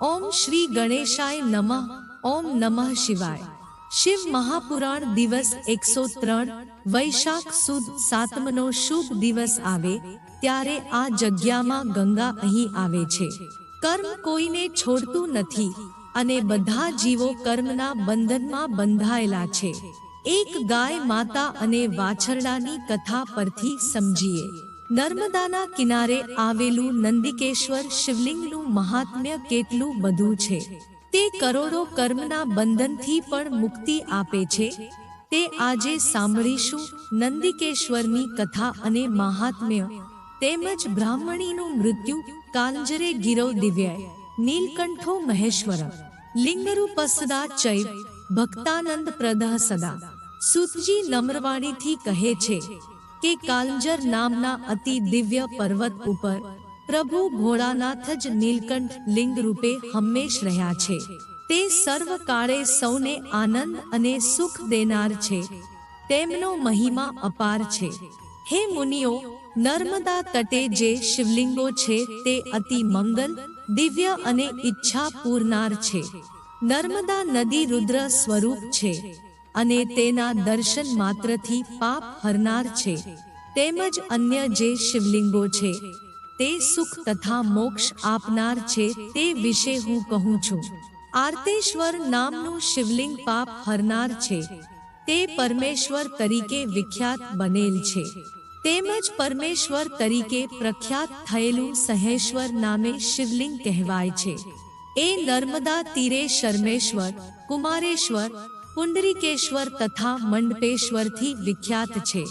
ઓમ શ્રી ગણેશાય નમઃ, ઓમ નમઃ શિવાય. શિવ મહાપુરાણ દિવસ એકસો ત્રણ, વૈશાખ સુદ સાતમનો શુભ દિવસ આવે ત્યારે આ જગ્યામાં ગંગા અહીં આવે છે. કર્મ કોઈને છોડતું નથી અને બધા જીવો કર્મના બંધનમાં બંધાયેલા છે. એક ગાય માતા અને વાછરડાની કથા પરથી સમજીએ. નર્મદાના કિનારે આવેલું નંદિકેશ્વર શિવલિંગનું મહાત્મ્ય કેટલું બધું છે. તે કરોડો કર્મના બંધનથી પણ મુક્તિ આપે છે. તે આજે સાંભળીશું નંદિકેશ્વરની કથા અને મહાત્મ્ય. તેમજ બ્રાહ્મણીનું મૃત્યુ, કાંજરે ગિરવ દિવ્ય નીલકંઠો મહેશ્વર, લિંગરૂપસદા ચૈવ, ભક્તાનંદ પ્રદા સદા. સુતજી નમ્રવાણીથી કહે છે કે કાલંજર નામના અતિ દિવ્ય પર્વત ઉપર પ્રભુ ભોળાનાથ જ નીલકંઠ લિંગ રૂપે હંમેશ રહ્યા છે. તે સર્વકાળે સૌને આનંદ અને સુખ દેનાર છે. તેમનો મહિમા અપાર છે. હે મુનિઓ, નર્મદા તટે જે શિવલિંગો છે તે અતિ મંગલ, દિવ્ય અને ઈચ્છા પૂરનાર છે. નર્મદા નદી રુદ્ર સ્વરૂપ છે. અને તેના દર્શન માત્રથી પાપ હરનાર છે. તેમજ અન્ય જે શિવલિંગો છે, તે સુખ તથા મોક્ષ આપનાર છે તે વિશે હું કહું છું. આર્તેશ્વર નામનું શિવલિંગ પાપ હરનાર છે. તે પરમેશ્વર તરીકે વિખ્યાત બનેલ છે. તેમજ પરમેશ્વર તરીકે પ્રખ્યાત થયેલું સહેશ્વર નામે શિવલિંગ કહેવાય છે. એ નર્મદા તીરે શર્મેશ્વર, કુમારેશ્વર પુંડરીકેશ્વર તથા મંડપેશ્વરથી વિખ્યાત છે.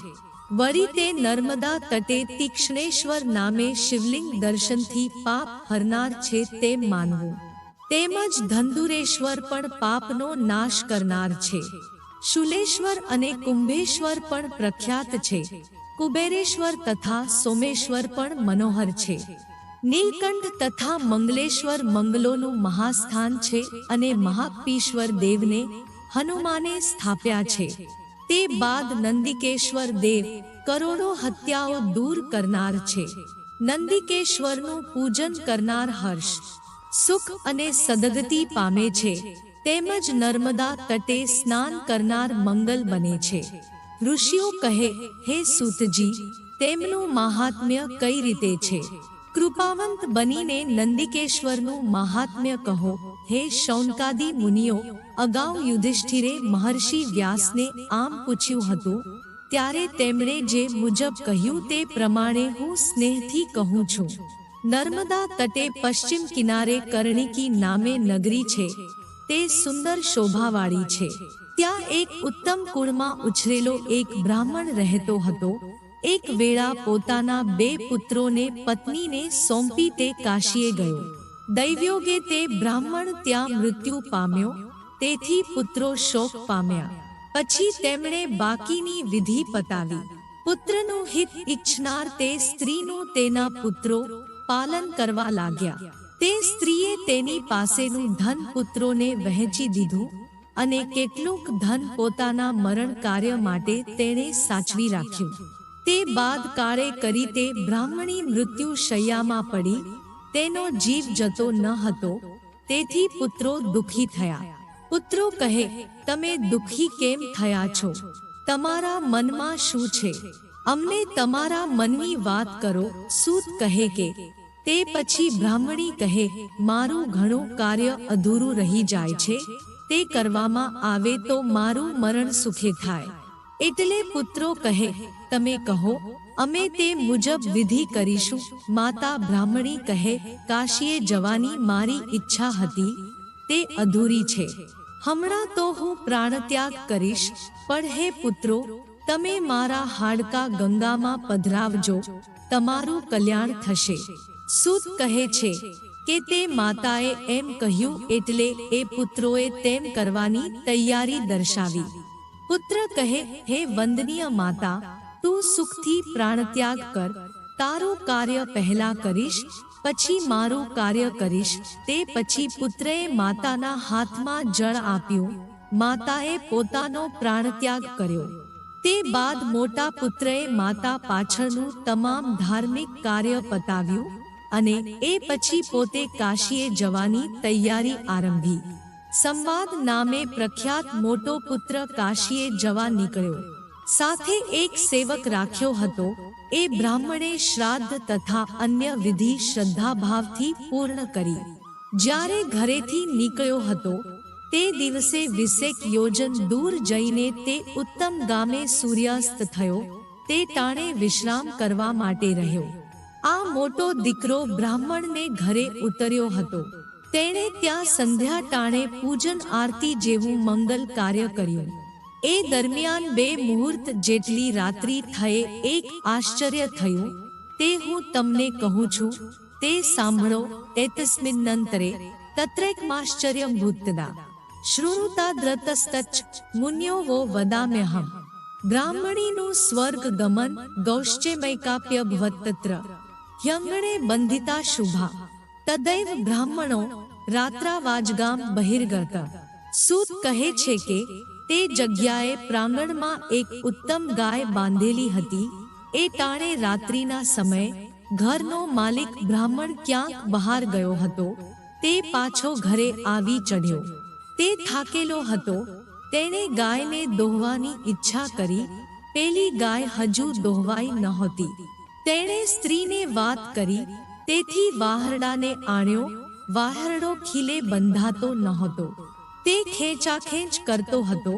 વળી તે નર્મદા તટે તીક્ષ્ણેશ્વર નામે શિવલિંગ દર્શનથી પાપ હરનાર છે તેમ માનવું. તેમજ ધંધુરેશ્વર પણ પાપનો નાશ કરનાર છે. શુલેશ્વર અને કુંભેશ્વર પણ પ્રખ્યાત છે. કુબેરેશ્વર તથા સોમેશ્વર પણ મનોહર છે. નીલકંઠ તથા મંગલેશ્વર મંગલોનું મહાસ્થાન છે અને મહાપીશ્વર દેવને હનુમાને સ્થાપ્યા છે. તે બાદ નંદિકેશ્વર દેવ કરોડો હત્યાઓ દૂર કરનાર છે. નંદિકેશ્વરનું પૂજન કરનાર હર્ષ સુખ અને સદગતિ પામે છે. તેમજ નર્મદા તટે સ્નાન કરનાર મંગલ બને છે. ઋષિઓ કહે, હે સૂતજી, તેમનું મહાત્મ્ય કઈ રીતે છે? કૃપાવંત બનીને નંદિકેશ્વરનું મહાત્મ્ય કહો. હે શૌનકાદી મુનિઓ, અગાઉ યુધિષ્ઠિરે મહર્ષિ વ્યાસને આમ પૂછ્યું હતું, ત્યારે તેમણે જે મુજબ કહ્યું તે પ્રમાણે હું સ્નેહથી કહું છું. નર્મદા તટે પશ્ચિમ કિનારે કર્ણિકી નામે નગરી છે. તે સુંદર શોભાવાળી છે. ત્યાં એક ઉત્તમ કુળમાં ઉછરેલો એક બ્રાહ્મણ રહેતો હતો. એક વેળા પોતાના બે પુત્રોને પત્નીને સોંપી તે કાશીએ ગયો. દૈવ્યોગે તે બ્રાહ્મણ ત્યાં મૃત્યુ પામ્યો, તેથી પુત્રો શોક પામ્યા. પછી તેમણે બાકીની વિધિ પતાવી. પુત્રનું હિત ઈચ્છનાર તે સ્ત્રીનું તેના પુત્રો પાલન કરવા લાગ્યા. તે સ્ત્રીએ તેની પાસેનું ધન પુત્રોને વહેંચી દીધું અને કેટલુંક ધન પોતાના મરણ કાર્ય માટે તેણે સાચવી રાખ્યું. તે બાદ કાળે કરી તે બ્રાહ્મણી મૃત્યુ શૈયામાં પડી, તેનો જીવ જતો ન હતો, તેથી પુત્રો દુખી થયા. પુત્રો કહે, તમે દુખી કેમ થયા છો? તમારા મનમાં શું છે? અમને તમારા મનની વાત કરો. સૂત કહે કે, તે પછી બ્રાહ્મણી કહે, મારું ઘણું કાર્ય અધૂરું રહી જાય છે. તે કરવામાં આવે તો મારું મરણ સુખે થાય. એટલે પુત્રો કહે, તમે કહો, અમે તે મુજબ વિધિ કરીશું. માતા બ્રાહ્મણી કહે, કાશીએ જવાની મારી ઈચ્છા હતી, તે અધૂરી છે. હમણાં તો હું પ્રાણત્યાગ કરીશ, પણ હે પુત્રો, તમે મારા હાડકા ગંગામાં પધરાવજો, તમારું કલ્યાણ થશે. સૂત કહે છે કે તે માતાએ એમ કહ્યું એટલે એ પુત્રોએ તેમ કરવાની તૈયારી દર્શાવી. પુત્ર કહે, હે વંદનીય માતા, તું સુખથી પ્રાણત્યાગ કર. તારું કાર્ય પહેલા કરીશ, પછી મારું કાર્ય કરીશ. તે પછી પુત્રએ માતાના હાથમાં જળ આપ્યું. માતાએ પોતાનો પ્રાણત્યાગ કર્યો. તે બાદ મોટા પુત્રએ માતા પાછળનું તમામ ધાર્મિક કાર્ય પતાવ્યું અને એ પછી પોતે કાશીએ જવાની તૈયારી આરંભી. સંવાદ નામે પ્રખ્યાત મોટો પુત્ર કાશીએ જવા નીકળ્યો. સાથે એક સેવક રાખ્યો હતો. એ બ્રાહ્મણે શ્રાદ્ધ તથા અન્ય વિધિ શ્રદ્ધાભાવથી પૂર્ણ કરી. જ્યારે ઘરેથી નીકળ્યો હતો, તે દિવસે વિસેક યોજન દૂર જઈને તે ઉત્તમ ગામે સૂર્યાસ્ત થયો. તે ટાણે વિશ્રામ કરવા માટે રહ્યો. આ મોટો દીકરો બ્રાહ્મણને ઘરે ઉતર્યો હતો. તેણે ત્યાં સંધ્યા ટાણે પૂજન આરતી જેવું મંગલ કાર્ય કર્યું. એ દરમિયાન બે મુહૂર્ત જેટલી રાત્રિ થયે એક આશ્ચર્ય થયું. તે હું તમને કહું છું, તે સાંભળો એતસ્મિન્નંતરે તત્રેકમાશ્ચર્યમ ભૂતના શ્રુણુતા દ્રતસ્તચ્છ મુન્યો વો વદામ્યહમ. બ્રાહ્મણીનું સ્વર્ગ ગમન ગૌશ્ચેમૈકાપ્ય ભવત્તત્ર યંગણે બંધિતા શુભા. તદૈવ બ્રાહ્મણો રાત્રાવાજગામ બહિર્ગતા સૂત કહે છે કે તે જગ્યાએ પ્રાંગણમાં એક ઉત્તમ ગાય બાંધેલી હતી। એ ટાણે રાત્રિના સમયે ઘરનો માલિક બ્રાહ્મણ ક્યાંક બહાર ગયો હતો। તે પાછો ઘરે આવી ચઢ્યો। તે થાકેલો હતો। તેણે ગાયને દોહવાની ઈચ્છા કરી। પેલી ગાય હજુ દોહવાઈ નહોતી। તેણે સ્ત્રીને વાત કરી। તેથી વાહરડાને આણ્યો, વાહરડો ખીલે બંધાતો નહોતો. તે ખેંચાખેંચ કરતો હતો.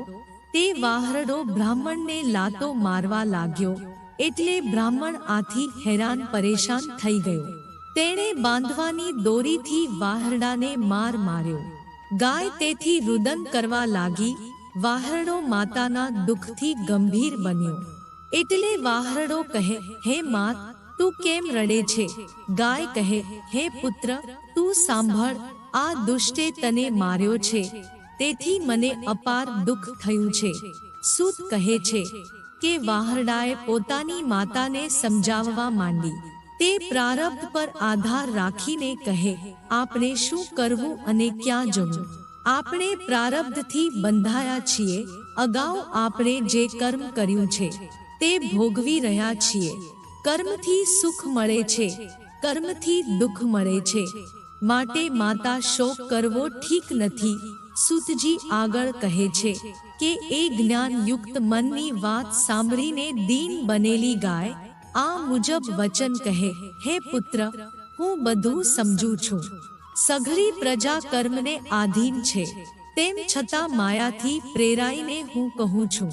તે વાહરડો બ્રાહ્મણને લાતો મારવા લાગ્યો, એટલે બ્રાહ્મણ આથી હેરાન પરેશાન થઈ ગયો. તેણે બાંધવાની દોરીથી વાહરડાને માર માર્યો. ગાય તેથી રુદન કરવા લાગી, વાહરડો માતાના દુઃખથી ગંભીર બન્યો. એટલે વાહરડો કહે, હે માત તું કેમ રડે છે? ગાય કહે, હે પુત્ર, તું સાંભળ, આ દુષ્ટે તને માર્યો છે. તેથી મને અપાર દુઃખ થયું છે. સૂત કહે છે કે વાહરડાએ પોતાની માતાને સમજાવવા માંડી. તે પ્રારબ્ધ પર આધાર રાખીને કહે, આપણે શું કરવું અને ક્યાં જવું? આપણે પ્રારબ્ધથી બંધાયા છીએ. અગાઉ આપણે જે કર્મ કર્યું છે, તે ભોગવી રહ્યા છીએ. કર્મથી સુખ મળે છે, કર્મથી દુઃખ મળે છે. માટે માતા શોક કરવો ઠીક નથી. સુતજી આગળ કહે છે કે એ જ્ઞાનયુક્ત મનની વાત સાંભળીને દીન બનેલી ગાય, આ મુજબ વચન કહે, હે પુત્ર, હું બધું સમજુ છું. સઘળી પ્રજા કર્મને આધીન છે. તેમ છતાં માયાથી પ્રેરાઈને હું કહું છું.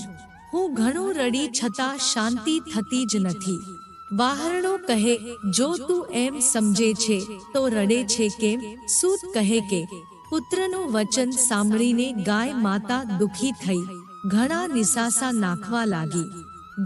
હું ઘણું રડી છતાં શાંતિ થતી જ નથી. વાહરણો કહે, જો તું એમ સમજે છે, તો રડે છે કેમ? સૂત કહે કે, પુત્રનું વચન સાંભળીને ગાય માતા દુખી થઈ, ઘણા નિસાસા નાખવા લાગી.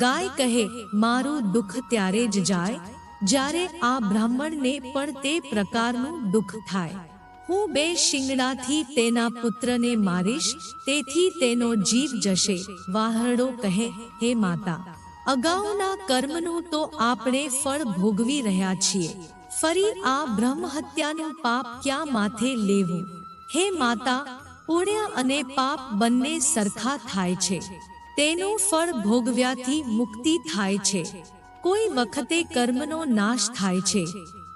ગાય કહે, મારું દુઃખ ત્યારે જ જાય, જ્યારે આ બ્રાહ્મણને પણ તે પ્રકારનું દુઃખ થાય. હું બે શિંગડાથી તેના પુત્રને મારીશ, તેથી તેનો જીવ જશે. વાહરડો કહે, હે માતા અગાઉના કર્મનું તો આપણે ફળ ભોગવી રહ્યા છીએ. ફરી આ બ્રહ્મ હત્યાનું પાપ ક્યાં માથે લેવું? હે માતા, પુણ્ય અને પાપ બંને સરખા થાય છે. તેનું ફળ ભોગવ્યાથી મુક્તિ થાય છે. કોઈ વખતે કર્મનો નાશ થાય છે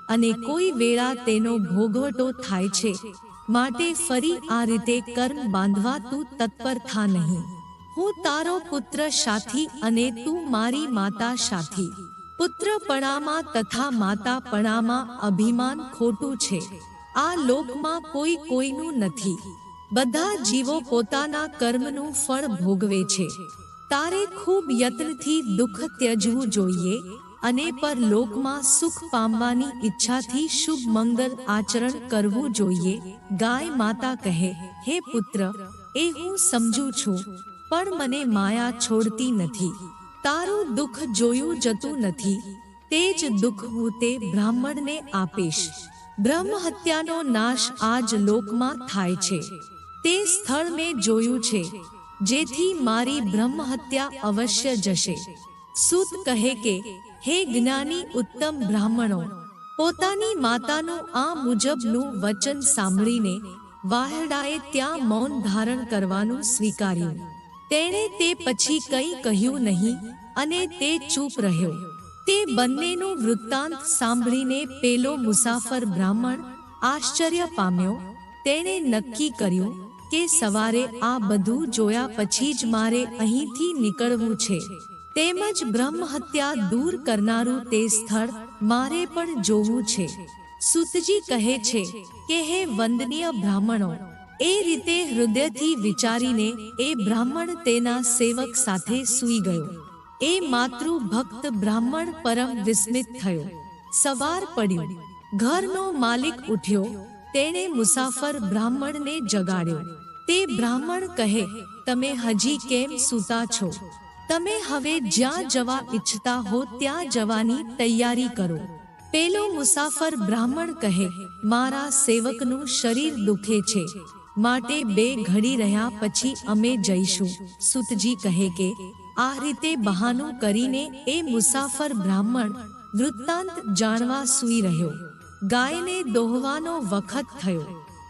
અને કોઈ વેળા તેનો ભોગવટો થાય છે. માટે ફરી આ રીતે કર્મ બાંધવા તું તત્પર થા નહીં. હું તારો પુત્ર સાથી અને તું મારી માતા સાથી. પુત્રપણામાં તથા માતાપણામાં અભિમાન ખોટું છે. આ લોકમાં કોઈ કોઈનું નથી. બધા જીવો પોતાના કર્મનું ફળ ભોગવે છે. તારે ખૂબ યત્નથી દુઃખ ત્યજવું જોઈએ અને પર લોકમાં સુખ પામવાની ઈચ્છાથી શુભ મંગલ આચરણ કરવું જોઈએ. ગાય માતા કહે, હે પુત્ર, એ હું સમજુ છું. પણ મને માયા છોડતી નથી. તારું દુઃખ જોયું જતું નથી. તે જ દુઃખ હું તે બ્રાહ્મણને આપીશ. બ્રહ્મ હત્યાનો નાશ આજ લોકમાં થાય છે. તે સ્થળ મેં જોયું છે. જેથી મારી બ્રહ્મ હત્યા અવશ્ય જશે. સૂત કહે કે, હે જ્ઞાની ઉત્તમ બ્રાહ્મણો, પોતાની માતાનું આ મુજબનું વચન સાંભળીને વાહડાએ ત્યાં મૌન ધારણ કરવાનું સ્વીકાર્યું. તેણે તે પછી કંઈ કહ્યું નહીં અને તે ચૂપ રહ્યો. તે બંનેનું વૃત્તાંત સાંભળીને પેલો મુસાફર બ્રાહ્મણ આશ્ચર્ય પામ્યો. તેણે નક્કી કર્યું કે સવારે આ બધું જોયા પછી જ મારે અહીંથી નીકળવું છે. તેમજ બ્રહ્મ હત્યા દૂર કરનારું તે સ્થળ મારે પણ જોવું છે. સુતજી કહે છે કે, હે વંદનીય બ્રાહ્મણો એ રીતે હૃદયથી વિચારીને એ બ્રાહ્મણ તેના સેવક સાથે સૂઈ ગયો. એ માતૃ ભક્ત બ્રાહ્મણ પરમ વિસ્મિત થયો. સવાર પડ્યું. ઘરનો માલિક ઉઠ્યો. તેણે મુસાફર બ્રાહ્મણને જગાડ્યો. તે બ્રાહ્મણ કહે, તમે હજી કેમ સૂતા છો? તમે હવે જ્યાં જવા ઈચ્છતા હો ત્યાં જવાની તૈયારી કરો. પેલો મુસાફર બ્રાહ્મણ કહે, મારા સેવકનું શરીર દુખે છે. માટે બે ઘડી રહ્યા પછી અમે જઈશું. સુતજી કહે કે, આ રીતે બહાનું કરીને એ મુસાફર બ્રાહ્મણ વૃત્તાંત જાણવા સૂઈ રહ્યો. ગાયને દોહવાનો વખત થયો.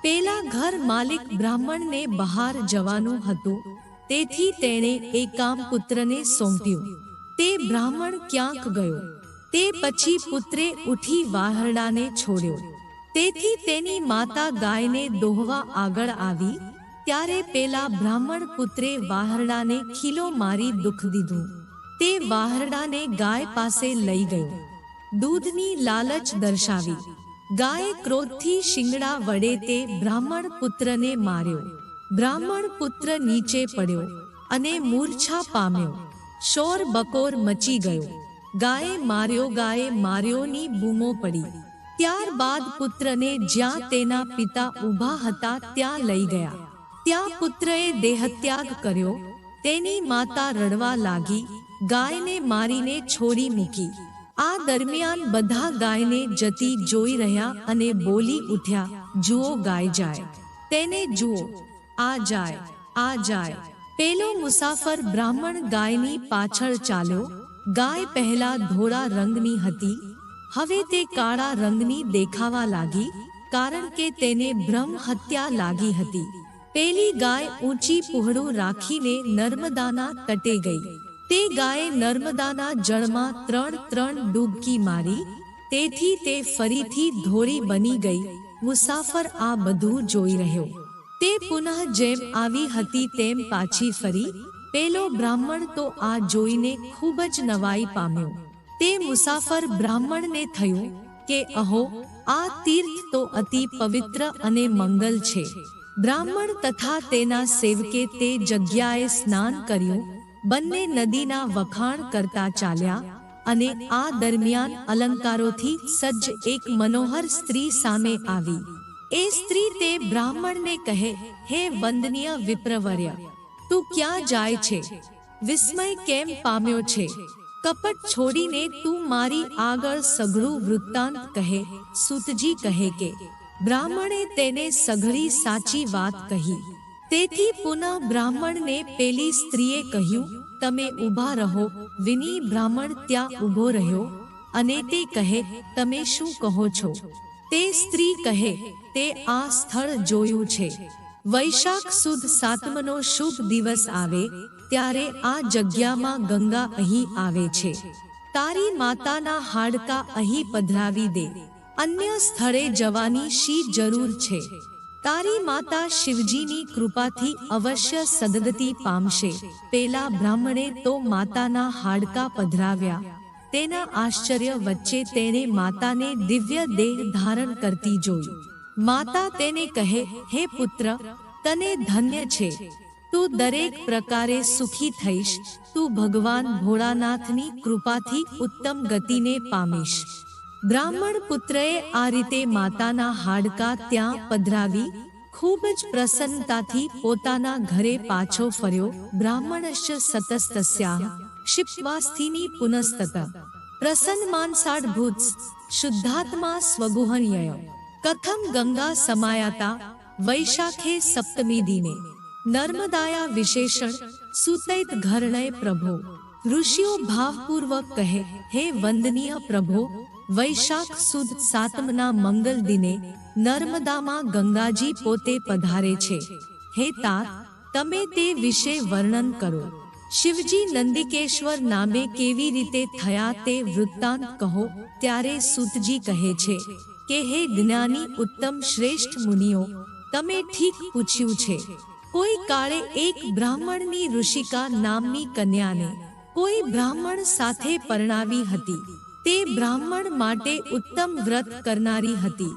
પેલા ઘર માલિક બ્રાહ્મણને બહાર જવાનું હતું. તેથી તેણે એ કામ પુત્રને સોંપ્યું. તે બ્રાહ્મણ ક્યાંક ગયો. તે પછી પુત્રે ઉઠી વાહરડાને છોડ્યો. તેથી તેની માતા ગાયને દોહવા આગળ આવી, ત્યારે પેલા બ્રાહ્મણ પુત્રે વાહરડાને ખીલો મારી દુઃખ દીધું. તે વાહરડાને ગાય પાસે લઈ ગયો. દૂધની લાલચ દર્શાવી. ગાયે ક્રોધથી શિંગડા વડે તે બ્રાહ્મણ પુત્રને માર્યો. બ્રાહ્મણ પુત્ર નીચે પડ્યો અને મૂર્છા પામ્યો. શોર બકોર મચી ગયો. ગાયે માર્યો ગાયે માર્યોની બૂમો પડી. ત્યારબાદ પુત્રને જ્યાં તેના પિતા ઊભા હતા ત્યાં લઈ ગયા. ત્યાં પુત્રએ દેહત્યાગ કર્યો. તેની માતા રડવા લાગી, ગાયને મારીને છોડી મૂકી. આ દરમિયાન બધા ગાયને જતી જોઈ રહ્યા અને બોલી ઉઠ્યા, જુઓ, ગાય જાય. તેને જુઓ. આ જાય આ જાય. પેલો મુસાફર બ્રાહ્મણ ગાયની પાછળ ચાલ્યો. ગાય પહેલા ધોળા રંગની હતી હવે તે કાળા રંગની દેખાવા લાગી, કારણ કે તેને બ્રહ્મ હત્યા લાગી હતી. પેલી ગાય ઊંચી પુહડું રાખીને નર્મદાના તટે ગઈ. તે ગાયે નર્મદાના જળમાં ત્રણ ત્રણ ડૂબકી મારી, તેથી તે ફરીથી ધોળી બની ગઈ. મુસાફર આ બધું જોઈ રહ્યો. તે પુનઃ જેમ આવી હતી તેમ પાછી ફરી. પેલો બ્રાહ્મણ તો આ જોઈને ખૂબ જ નવાઈ પામ્યો. તે મુસાફર બ્રાહ્મણને થયું કે, અહો, આ તીર્થ તો અતિ પવિત્ર અને મંગલ છે. બ્રાહ્મણ તથા તેના સેવકે તે જગ્યાએ સ્નાન કર્યું, બંને નદીના વખાણ કરતા ચાલ્યા અને આ દરમિયાન અલંકારોથી સજ્જ એક મનોહર સ્ત્રી સામે આવી. એ સ્ત્રી તે બ્રાહ્મણને કહે, હે વંદનીય વિપ્રવર્ય, તું ક્યાં જાય છે? વિસ્મય કેમ પામ્યો છે? કપટ છોડીને તું મારી આગળ સઘળું વૃત્તાંત કહે સુતજી કહે કે બ્રાહ્મણે તેને સઘળી સાચી વાત કહી તેથી પુનઃ બ્રાહ્મણને પેલી સ્ત્રીએ કહ્યું તમે ઊભા રહો વિની બ્રાહ્મણ ત્યાં ઊભો રહ્યો અને તે કહે તમે શું કહો છો તે સ્ત્રી કહે તે આ સ્થળ જોયું છે વૈશાખ સુદ સાતમનો શુભ દિવસ આવે ત્યારે આ જગ્યામાં ગંગા અહીં આવે છે. તારી માતાના હાડકા અહીં પધરાવી દે. અન્ય સ્થળે જવાની શી જરૂર છે? તારી માતા શિવજીની કૃપાથી અવશ્ય સદગતિ પામશે. પેલા બ્રાહ્મણે તો માતાના હાડકા પધરાવ્યા. તેના આશ્ચર્ય વચ્ચે તેણે માતાને દિવ્ય દેહ ધારણ કરતી જોઈ. માતા તેને કહે, હે પુત્ર, તને ધન્ય છે. તું દરેક પ્રકારે સુખી થઈશ. તું ભગવાન ભોળાનાથની કૃપાથી ઉત્તમ ગતિને પામીશ. બ્રાહ્મણ પુત્રએ આ રીતે માતાના હાડકા ત્યાં પધરાવી, ખૂબ જ પ્રસન્નતાથી પોતાના ઘરે પાછો ફર્યો. બ્રાહ્મણશ્ચ સતસ્તસ્યા ક્ષિપ્વાસ્થિની પુનસ્તત. પ્રસન્ન માનસાડભૂત શુદ્ધાત્મા સ્વગુહન્યય. કથમ ગંગા સમાયાતા, વૈશાખે સપ્તમી દિને. નર્મદાયા વિશેષણ સુતૈત ઘરણય પ્રભો. ઋષિઓ ભાવપૂર્વક કહે, હે વંદનીય પ્રભો, વૈશાખ સુદ સાતમના મંગલ દિને નર્મદામાં ગંગાજી પોતે પધારે છે. હે તાત તમે તે વિશે વર્ણન કરો. શિવજી નંદિકેશ્વર નામે કેવી રીતે થયા તે વૃત્તાંત કહો, ત્યારે સૂતજી કહે છે, કે હે જ્ઞાની ઉત્તમ શ્રેષ્ઠ મુનિઓ, તમે ઠીક પૂછ્યું છે. કોઈ કાળે એક બ્રાહ્મણની ઋષિકા નામની કન્યાને કોઈ બ્રાહ્મણ સાથે પરણાવી હતી. તે બ્રાહ્મણ માટે ઉત્તમ વ્રત કરનારી હતી.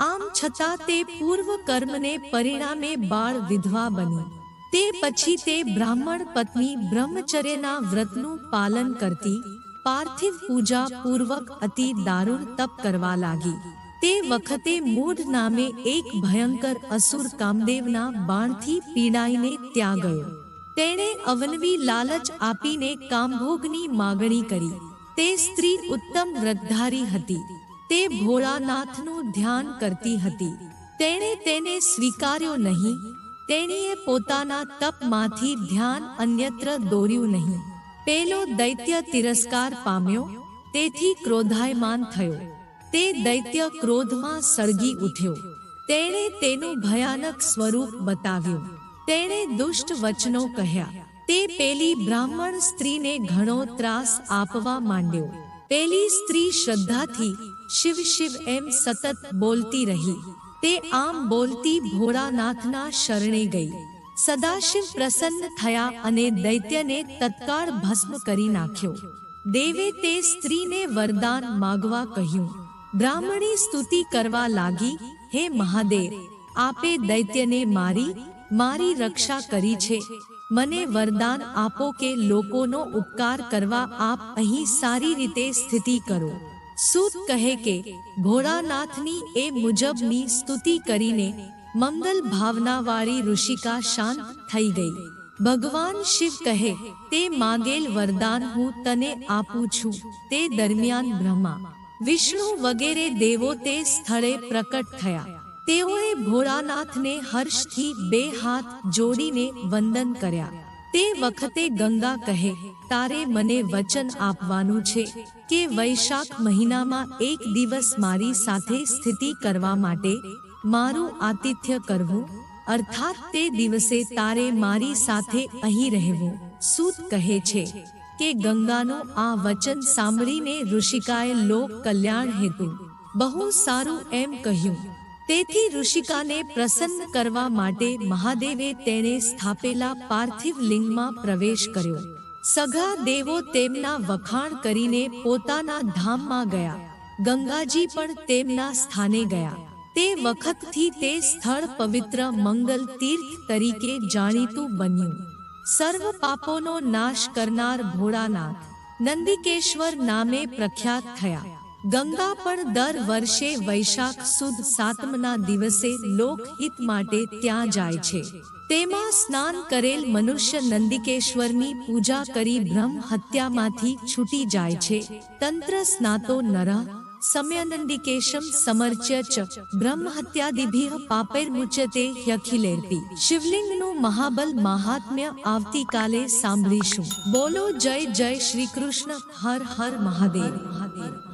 આમ છતાં તે પૂર્વ કર્મને પરિણામે બાળ વિધવા બની. તે પછી તે બ્રાહ્મણ પત્ની બ્રહ્મચર્યના વ્રતનું પાલન કરતી પાર્થિવ પૂજા પૂર્વક અતિ દારૂણ તપ કરવા લાગી. તે વખતે મૂઢ નામે એક ભયંકર અસુર કામદેવના બાણથી પીડાઈને ત્યાં ગયો તેણે અવનવી લાલચ આપીને કામભોગની માગણી કરી. તે સ્ત્રી ઉત્તમ વ્રતધારી હતી. તે ભોળાનાથનું ધ્યાન કરતી હતી. તેણે તેને સ્વીકાર્યો નહીં. તેણીએ પોતાના તપમાંથી ધ્યાન અન્યત્ર દોર્યું નહીં. પેલો દૈત્ય તિરસ્કાર પામ્યો. તેથી ક્રોધાયમાન થયો. તે દૈત્ય ક્રોધમાં સળગી ઉઠ્યો. તેણે તેનું ભયાનક સ્વરૂપ બતાવ્યું. તેણે દુષ્ટ વચનો કહ્યા. તે પેલી બ્રાહ્મણ સ્ત્રીને ઘણો ત્રાસ આપવા માંડ્યો. પેલી સ્ત્રી શ્રદ્ધાથી શિવ શિવ એમ સતત બોલતી રહી. તે આમ બોલતી ભોળાનાથના શરણે ગઈ. સદાશિવ પ્રસન્ન થયા અને દૈત્યને તત્કાળ ભસ્મ કરી નાખ્યો. દેવે તે સ્ત્રીને વરદાન માગવા કહ્યું. બ્રાહ્મણી સ્તુતિ કરવા લાગી, હે મહાદેવ, આપે દૈત્યને મારી મારી રક્ષા કરી છે. મને વરદાન આપો કે લોકોનો ઉપકાર કરવા આપ અહીં સારી રીતે સ્થિતિ કરો. સૂત કહે કે, ભોળાનાથની એ મુજબની સ્તુતિ કરીને મંગલ ભાવનાવાળી ઋષિકા શાંત થઈ ગઈ. ભગવાન શિવ કહે, તે માંગેલ વરદાન હું તને આપું છું. તે દરમિયાન બ્રહ્મા વિષ્ણુ વગેરે દેવો તે સ્થળે પ્રકટ થયા. તેઓએ ભોળાનાથને હર્ષથી બે હાથ જોડીને વંદન કર્યા. તે વખતે ગંગા કહે, તારે મને વચન આપવાનું છે કે વૈશાખ મહિનામાં એક દિવસ મારી સાથે સ્થિતિ કરવા માટે મારું આતિથ્ય કરવું? અર્થાત તે દિવસે તારે મારી સાથે અહીં રહેવું. સૂત કહે છે કે ગંગાનું આ વચન સાંભળીને ઋષિકાએ લોક કલ્યાણ હેતુ. બહુ સારું એમ કહ્યું. તેથી ઋષિકાને પ્રસન્ન કરવા માટે મહાદેવે તેણે સ્થાપેલા પાર્થિવ લિંગમાં પ્રવેશ કર્યો. સઘા દેવો તેમના વખાણ કરીને પોતાના ધામમાં ગયા. ગંગાજી પણ તેમના સ્થાને ગયા. તે વખતથી તે સ્થળ પવિત્ર મંગલ તીર્થ તરીકે જાણીતું બન્યું. સર્વ પાપોનો નાશ કરનાર ભોળાનાથ નંદિકેશ્વર નામે પ્રખ્યાત થયા. ગંગા પણ દર વર્ષે વૈશાખ સુદ સાતમના દિવસે લોકહિત માટે ત્યાં જાય છે. તેમાં સ્નાન કરેલ મનુષ્ય નંદિકેશ્વરની પૂજા કરી બ્રહ્મ હત્યામાંથી છૂટી જાય છે. તંત્ર સ્નાતો નરઃ ಸಮಯನಂದಿಕೇಶಂ ಸಮರ್ಚ್ಯ ಚ બ્રહ્મહત્યાદિભિહ પાપૈર્મુચ્યતે યખિલેર્પિ શિવલિંગનું મહાબલ મહાત્મ્ય આવતીકાલે સાંભળીશું। બોલો જય જય શ્રી કૃષ્ણ હર હર મહાદેવ।